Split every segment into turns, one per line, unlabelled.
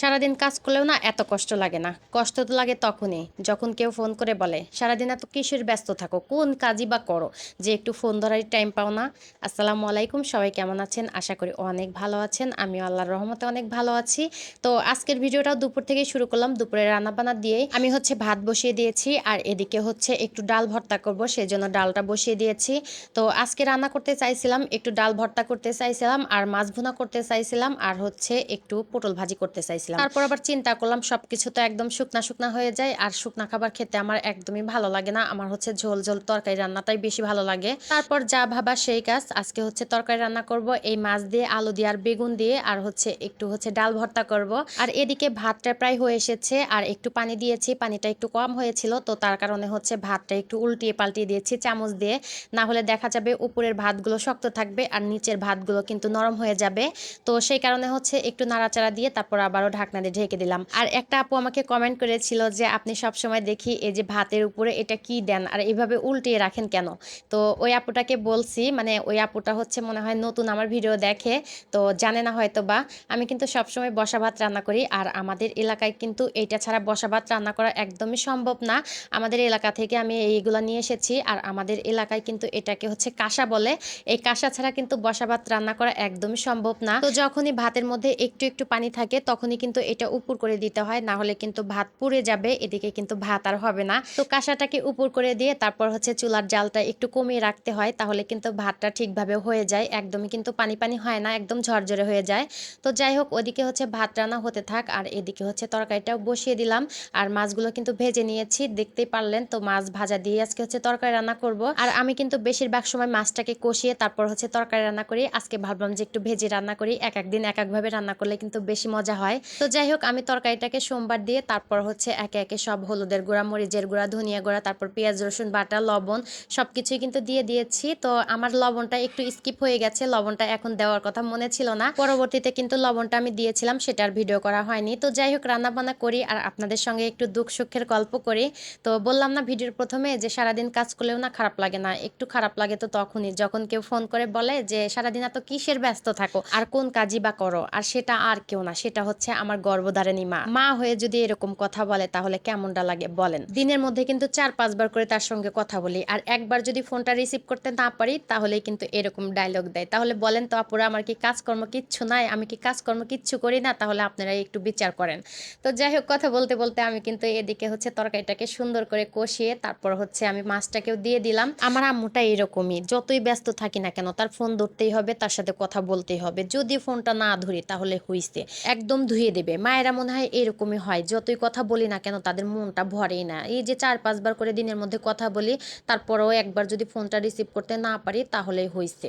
সারাদিন কাজ করলেও না এত কষ্ট লাগে না। কষ্ট তো লাগে তখনই, যখন কেউ ফোন করে বলে, সারাদিন এত কিসের ব্যস্ত থাকো? কোন কাজই বা করো? যে একটু ফোন ধরার টাইম পাও না। আসসালামু আলাইকুম, সবাই কেমন আছেন? আশা করি অনেক ভালো আছেন। আমিও আল্লাহর রহমতে অনেক ভালো আছি। তো আজকের ভিডিওটাও দুপুর থেকে শুরু করলাম। দুপুরে রান্নাবান্না দিয়েই আমি হচ্ছে ভাত বসিয়ে দিয়েছি, আর এদিকে হচ্ছে একটু ডাল ভর্তা করব সেই জন্য ডালটা বসিয়ে দিয়েছি। তো আজকে রান্না করতে চাইছিলাম, একটু ডাল ভর্তা করতে চাইছিলাম, আর মাছ ভুনা করতে চাইছিলাম, আর হচ্ছে একটু পটল ভাজি করতে চাইছিলাম। তারপর আবার চিন্তা করলাম, সবকিছু তো একদম শুকনা শুকনা হয়ে যায়। আর শুকনা খাবার খেতে আমার একদমই ভালো লাগে না। আমার হচ্ছে ঝোল ঝোল তরকারি রান্নাটাই বেশি ভালো লাগে। তারপর যা ভাবা সেই কাজ। আজকে হচ্ছে তরকারি রান্না করব। এই মাছ দিয়ে, আলু দিয়ে আর বেগুন দিয়ে, আর হচ্ছে একটু হচ্ছে ডাল ভর্তা করব। আর এদিকে ভাতটা প্রায় হয়ে এসেছে। আর একটু পানি দিয়েছি। পানিটা একটু কম হয়েছিল, তো তার কারণে হচ্ছে ভাতটা একটু উল্টিয়ে পাল্টিয়ে দিয়েছি চামচ দিয়ে। না হলে দেখা যাবে উপরের ভাতগুলো শক্ত থাকবে, আর নিচের ভাতগুলো কিন্তু নরম হয়ে যাবে। তো সেই কারণে হচ্ছে একটু নাড়াচাড়া দিয়ে তারপর আবারও ঢাকনা দিয়ে ঢেকে দিলাম। আর একটা আপু আমাকে কমেন্ট করেছিল যে, আপনি সব সময় দেখি এই যে ভাতের উপরে এটা কি দেন, আর এইভাবে উল্টিয়ে রাখেন কেন? তো ওই আপুটাকে বলছি মানে ওই আপুটা হচ্ছে মনে হয় নতুন আমার ভিডিও দেখে, তো জানে না হয়তো বা আমি কিন্তু সবসময় বসা ভাত রান্না করি, আর আমাদের এলাকায় কিন্তু এইটা ছাড়া বসা ভাত রান্না করা একদমই সম্ভব না। আমাদের এলাকা থেকে আমি এইগুলা নিয়ে এসেছি, আর আমাদের এলাকায় কিন্তু এটাকে হচ্ছে কাঁসা বলে। এই কাঁসা ছাড়া কিন্তু বসা ভাত রান্না করা একদমই সম্ভব না। তো যখনই ভাতের মধ্যে একটু একটু পানি থাকে, তখনই এটা উপর করে দিতে হয়, না হলে কিন্তু ভাত পুড়ে যাবে, এদিকে কিন্তু ভাত আর হবে না। তো কাঁসাটাকে উপর করে দিয়ে তারপর হচ্ছে চুলার জালটা একটু কমিয়ে রাখতে হয়, তাহলে কিন্তু ভাতটা ঠিকভাবে হয়ে যায়, একদমই কিন্তু পানি পানি হয় না, একদম ঝরঝরে হয়ে যায়। তো যাই হোক, ওদিকে হচ্ছে ভাত রান্না হতে থাক, আর এদিকে হচ্ছে তরকারিটাও বসিয়ে দিলাম, আর মাছগুলো কিন্তু ভেজে নিয়েছি, দেখতেই পারলেন তো মাছ ভাজা দিয়ে আজকে হচ্ছে তরকারি রান্না করব। আর আমি কিন্তু বেশিরভাগ সময় মাছটাকে কষিয়ে তারপর হচ্ছে তরকারি রান্না করি, আজকে ভাবলাম যে একটু ভেজে রান্না করি, এক একদিন এক একভাবে রান্না করলে কিন্তু বেশি মজা হয়। তো যাই হোক আমি তরকারিটাকে সোমবার দিয়ে তারপর হচ্ছে একে একে সব হলুদের গুঁড়া, মরিচের গুঁড়া, ধনিয়া গুঁড়া, তারপর পেঁয়াজ, রসুন, বাটা, লবণ সব কিছুই কিন্তু দিয়ে দিয়েছি। তো আমার লবণটা একটু স্কিপ হয়ে গেছে, লবণটা এখন দেওয়ার কথা মনে ছিল না। পরবর্তীতে কিন্তু লবণটা আমি দিয়েছিলাম সেটার ভিডিও করা হয়নি। তো যাই হোক রান্না বান্না করি আর আপনাদের সঙ্গে একটু দুঃখ সুখের গল্প করি। তো বললাম না ভিডিওর প্রথমে যে সারাদিন কাজ করলেও না খারাপ লাগে না, একটু খারাপ লাগে তো তখনই। যখন কেউ ফোন করে বলে যে, সারাদিন এত কিসের ব্যস্ত থাকো? আর কোন কাজই বা করো? আর সেটা আর কেউ না, সেটা হচ্ছে আমার গর্ভধারিণী মা। মা হয়ে যদি এরকম কথা বলে, তাহলে কেমনটা লাগে বলেন। দিনের মধ্যে কিন্তু চার পাঁচবার করে তার সঙ্গে কথা বলি। আর একবার যদি ফোনটা রিসিভ করতে না পারি তাহলে কিন্তু এরকম ডায়লগ দেয়। তাহলে বলেন তো, আপুরা, আমার কি কাজকর্ম কিচ্ছু নাই? আমি কি কাজকর্ম কিচ্ছু করি না? তাহলে আপনারা একটু বিচার করেন। তো যাই হোক, কথা বলতে বলতে আমি কিন্তু এদিকে হচ্ছে তরকারিটাকে সুন্দর করে কষিয়ে, তারপর হচ্ছে আমি মাছটাকেও দিয়ে দিলাম। আমার আম্মুটা এরকমই। যতই ব্যস্ত থাকি না কেন, তার ফোন ধরতেই হবে, তার সাথে কথা বলতেই হবে। যদি ফোনটা না ধরি, তাহলে হইছে। একদম ধুয়ে দেবে। মায়েরা মনে হয় এরকমই হয়। যতই কথা বলি না কেন তাদের মনটা ভরেই না। এই যে চার পাঁচবার করে দিনের মধ্যে কথা বলি, তারপরেও একবার যদি ফোনটা রিসিভ করতে না পারি, তাহলেই হয়েছে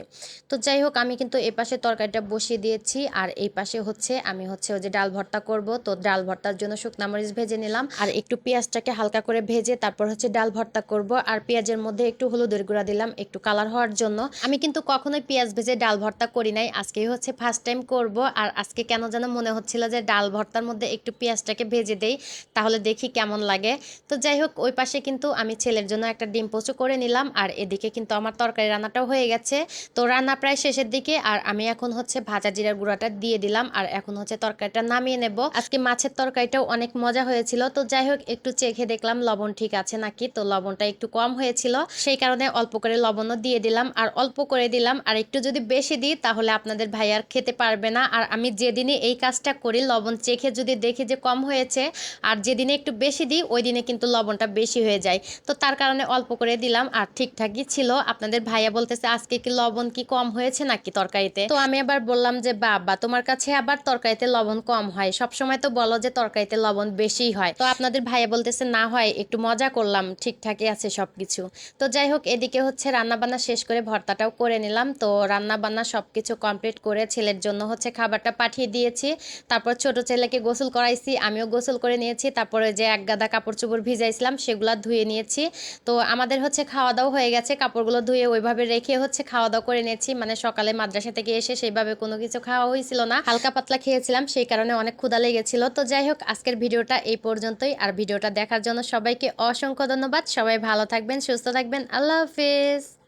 তো যাই হোক, আমি কিন্তু এই পাশে তরকারিটা বসিয়ে দিয়েছি। আর এই পাশে হচ্ছে, আমি হচ্ছে ওই যে ডাল ভর্তা করব। তো ডাল ভর্তার জন্য শুকনা মরিচ ভেজে নিলাম। আর একটু পেঁয়াজটাকে হালকা করে ভেজে তারপর হচ্ছে ডাল ভর্তা করব। আর পেঁয়াজের মধ্যে একটু হলুদের গুঁড়া দিলাম একটু কালার হওয়ার জন্য। আমি কিন্তু কখনোই পেঁয়াজ ভেজে ডাল ভর্তা করি নাই। আজকেই হচ্ছে ফার্স্ট টাইম করব। আর আজকে কেন যেন মনে হচ্ছিল যে ডাল ভর্তার মধ্যে একটু পেঁয়াজটাকে ভেজে দেই, তাহলে দেখি কেমন লাগে। তো যাই হোক, ওই পাশে কিন্তু আমি ছেলের জন্য একটা ডিম পোচো করে নিলাম, আর এদিকে কিন্তু আমার তরকারি রান্নাটাও হয়ে গেছে। তো রান্না প্রায় শেষের দিকে, আর আমি এখন হচ্ছে ভাজা জিরার গুঁড়াটা দিয়ে দিলাম, আর এখন হচ্ছে তরকারিটা নামিয়ে নেব। আজকে মাছের তরকারিটাও অনেক মজা হয়েছিল, তো যাই হোক, একটু চেখে দেখলাম লবণ ঠিক আছে নাকি, তো লবণটা একটু কম হয়েছিল। সেই কারণে অল্প করে লবণও দিয়ে দিলাম, আর অল্প করে দিলাম, আর একটু যদি বেশি দিই, তাহলে আপনাদের ভাই আর খেতে পারবে না। আর আমি যেদিনে এই কাজটা করি, লবণ চেখে যদি দেখি যে কম হয়েছে আর যেদিনে একটু বেশি দিই ওই দিনে কিন্তু লবণটা বেশি হয়ে যায়। তো তার কারণে অল্প করে দিলাম আর ঠিকঠাকই ছিল। আপনাদের ভাইয়া বলতেছে, আজকে কি লবণ কি কম হয়েছে নাকি তরকারিতে? তো আমি আবার বললাম যে, বাবা, তোমার কাছে আবার তরকারিতে লবণ কম হয়। সব সময় তো বলো যে তরকারিতে লবণ বেশি হয়। তো আপনাদের ভাইয়া বলতেছে, না হয়, একটু মজা করলাম, ঠিকঠাকই আছে সবকিছু। তো যাই হোক, এদিকে হচ্ছে রান্না বান্না শেষ করে ভর্তাটাও করে নিলাম। তো রান্না বান্না সবকিছু কমপ্লিট করে ছেলের জন্য হচ্ছে খাবারটা পাঠিয়ে দিয়েছি। তারপর ছোট ছেলেকে গোসল করাইছি, আমিও গোসল করে নিয়েছি, তারপরে যে এক গাদা কাপড় চোপড় ভিজাইছিলাম, সেগুলো ধুয়ে নিয়েছি। তো আমাদের হচ্ছে খাওয়া দাওয়া হয়ে গেছে, কাপড়গুলো ধুয়ে ওইভাবে রেখে হচ্ছে খাওয়া দাওয়া করে নিয়েছি। মানে সকালে মাদ্রাসা থেকে এসে সেইভাবে কোনো কিছু খাওয়া হয়েছিল না। হালকা পাতলা খেয়েছিলাম, সেই কারণে অনেক ক্ষুধা লেগেছিল। তো যাই হোক, আজকের ভিডিওটা এই পর্যন্তই। আর ভিডিওটা দেখার জন্য সবাইকে অসংখ্য ধন্যবাদ। সবাই ভালো থাকবেন, সুস্থ থাকবেন। আল্লাহ হাফিজ।